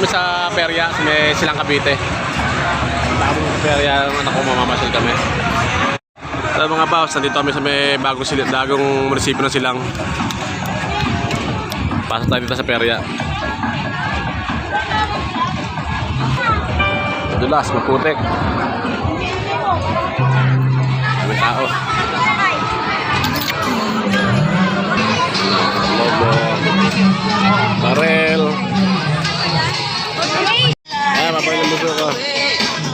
kami sa perya, sa may silang Cavite. Kami sa perya, ang anak ko mamamasyal kami. So mga boss, nandito kami sa may bagong, sili- bagong munisipyo ng silang. Pasok tayo dito sa perya. Madulas, maputik. May tao. Lobo.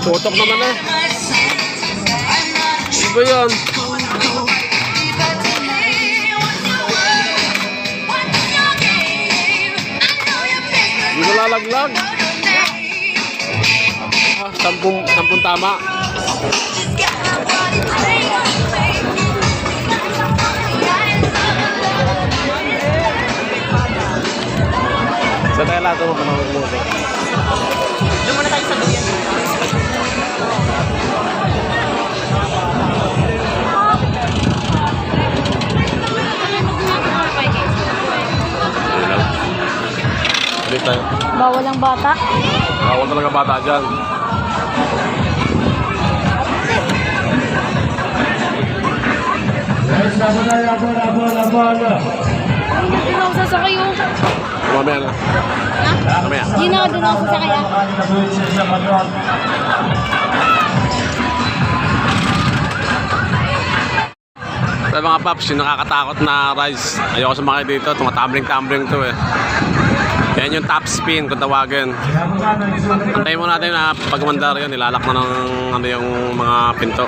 Tutok naman eh. Ano ba yun? Hindi ko lalaglag. Ah, sampung, sampung tama. Sa tayo lahat mo panahon mo. Doon muna tayo sa bilyan. Bawal ang bata. Bawal talaga bata dyan. Hindi na ako sasakay oh. Mamaya na. Mamaya. Hindi na doon ako sasakay ah. Sa mga paps, yung nakakatakot na rides. Ayoko sumakay dito. Tumatambling-tumbling to eh. Yan yung top spin kung tawagin. Antayin mo natin na pag mandar yun, nilalak na ng ano yung mga pinto.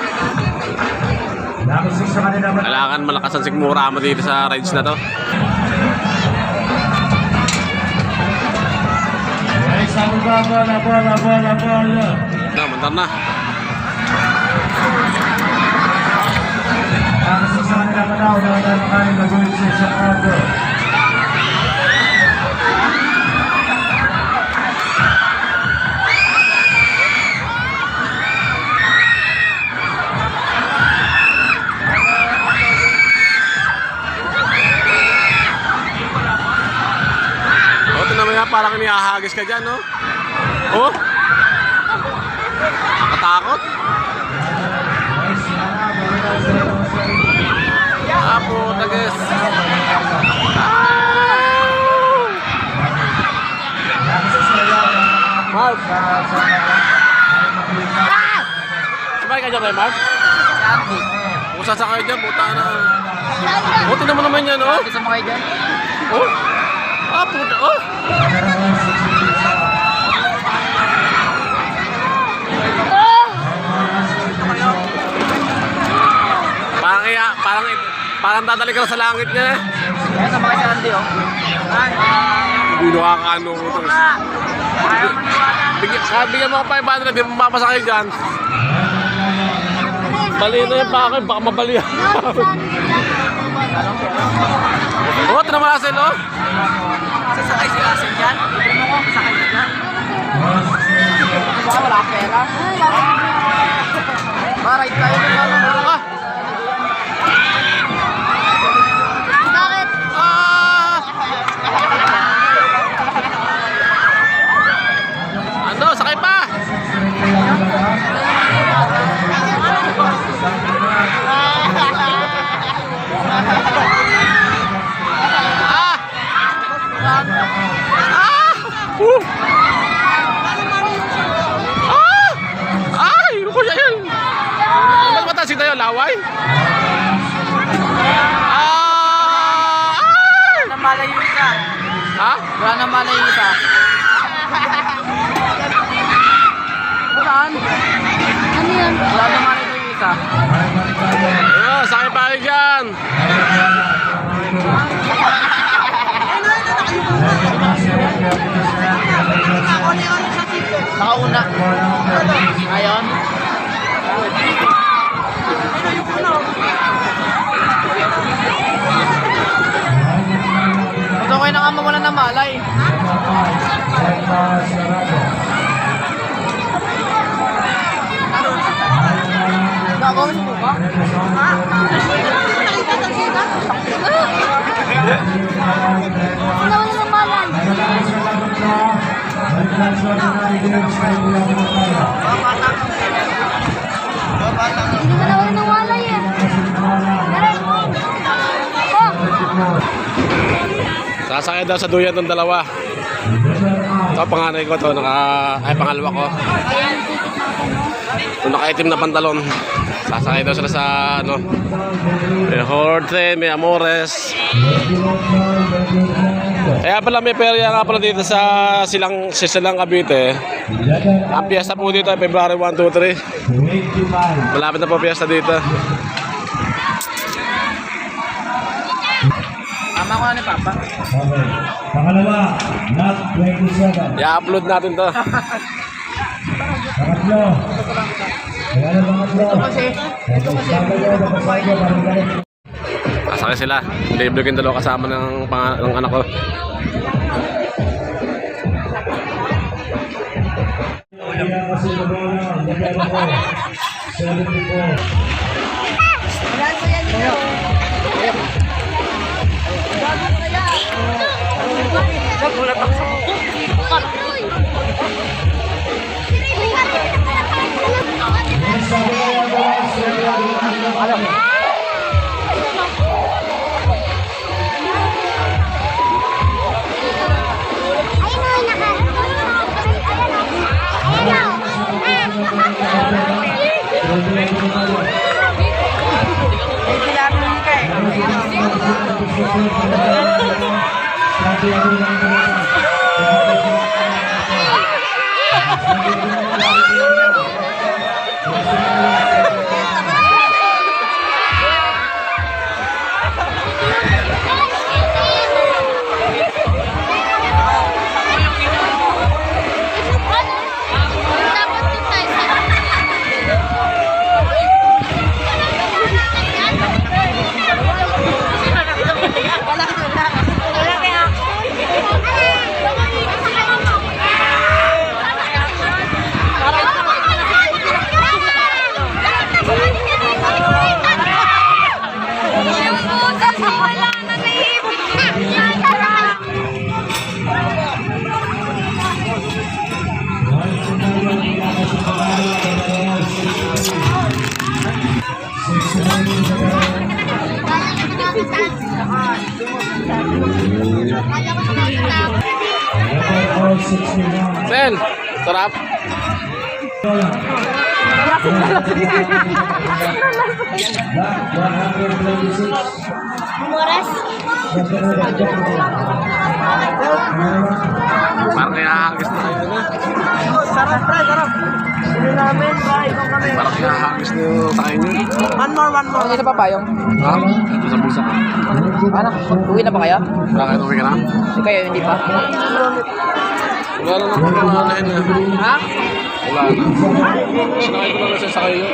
Kailangan malakas ang sigmura mo dito sa rides na to. Na, mandar na. O, parang inihahagis ka dyan, no? Oh! Nakatakot. Ah, puta, guys. Mark! Ah! Sabay ka dyan, Ray, Mark? Kung sasakay dyan, puta na. Tinan mo naman yan, oh. Isa mo kayo dyan? Oh! Ah, puta, oh! Parang kaya, parang, parang dadali ka sa langit niya. eh. Kayo sa Andy, oh. Ay, Hindi nakakaano ko ito. maniwala. Bigyan, bigyan mo ako 500, di mo mapasakay dyan. Bali na yung bakit, baka mabali oh, ito naman Russell, oh. Sasakay si Russell dyan? Ano ko, sasakay ka dyan? Wala pera. Maride tayo. Ah! Bakit? Ah! Ano, sakay pa! Ah! Ah! Uh! Ah! Ay! Ano ko yan? Ano ba tayo tayo? Laway? Ah! Ay! Wala nang malay yung isa. Ha? Wala nang malay yung isa. Saan? Ano yan? Wala nang malay yung isa. Ano, sakay pa kayo dyan. Nakauna. Ayon. Sasakay daw sa duyan ng dalawa. Ito panganay ko to, naka, ay pangalawa ko. Ito nakaitim na pantalon. Sasakay daw sila sa ano. May Horte, may Amores. Kaya pala may perya nga pala dito sa silang sa silang Cavite. Ang piyesta po dito ay February 1, 2, 3. Malapit na po piyesta dito. Tama ko na ni Papa. Okay. Pangalawa, not 27. I-upload natin to. Pangatlo. Kaya na pangatlo. Kasi, Ito kasi. Parang ganun. Sasakay sila. Liblog yung dalawa kasama ng, ng anak ko. Kaya kasi nabola, nagano ko. 74. Nagulat ako sa Sen! Sarap! Not 126. Moras. Parang kaya hagis na kayo na. Sarap, pre, sarap. Namin, ba? Ikaw kami. Parang kaya hagis na yung nyo. One more, one more. Isa pa pa yung? Ha? Ito sa bulsa ko. Anak, uwi na ba kayo? Bakit uwi ka na? Hindi kayo, hindi pa. Wala na naman ano na. Ha? Wala na. Sinakay ko lang na sa sakay nyo.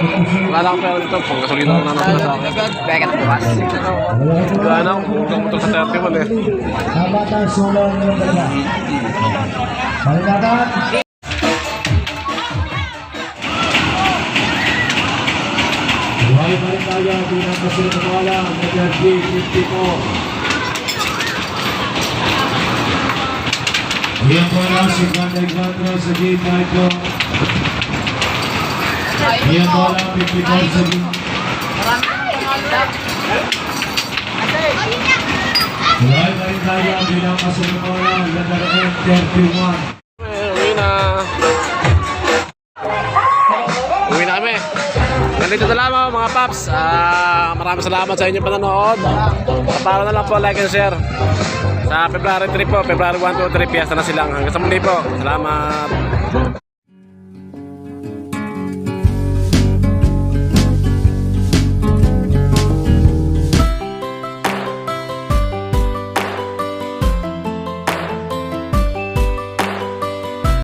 Wala na akong pera dito. Pang gasolina na naman sa akin. Kaya ka na bukas. Wala na akong kulang motor sa 31 eh. Kabata, solo ang inyong dalawa. Rin tayo, bilang kasunod na wala, Medal G54. Iyan po na si Ganda Ganda sa gate na ito. Iyan po na 54 sa. Buhay pa rin tayo, bilang kasunod na wala, Medal M31. Eh, Uwi na. Nandito na lamang mga paps. Ah, maraming salamat sa inyong panonood. Para na lang po like and share. Sa February 3 po, February 1, 2, 3, piyesta na silang. Hanggang sa muli po. Salamat.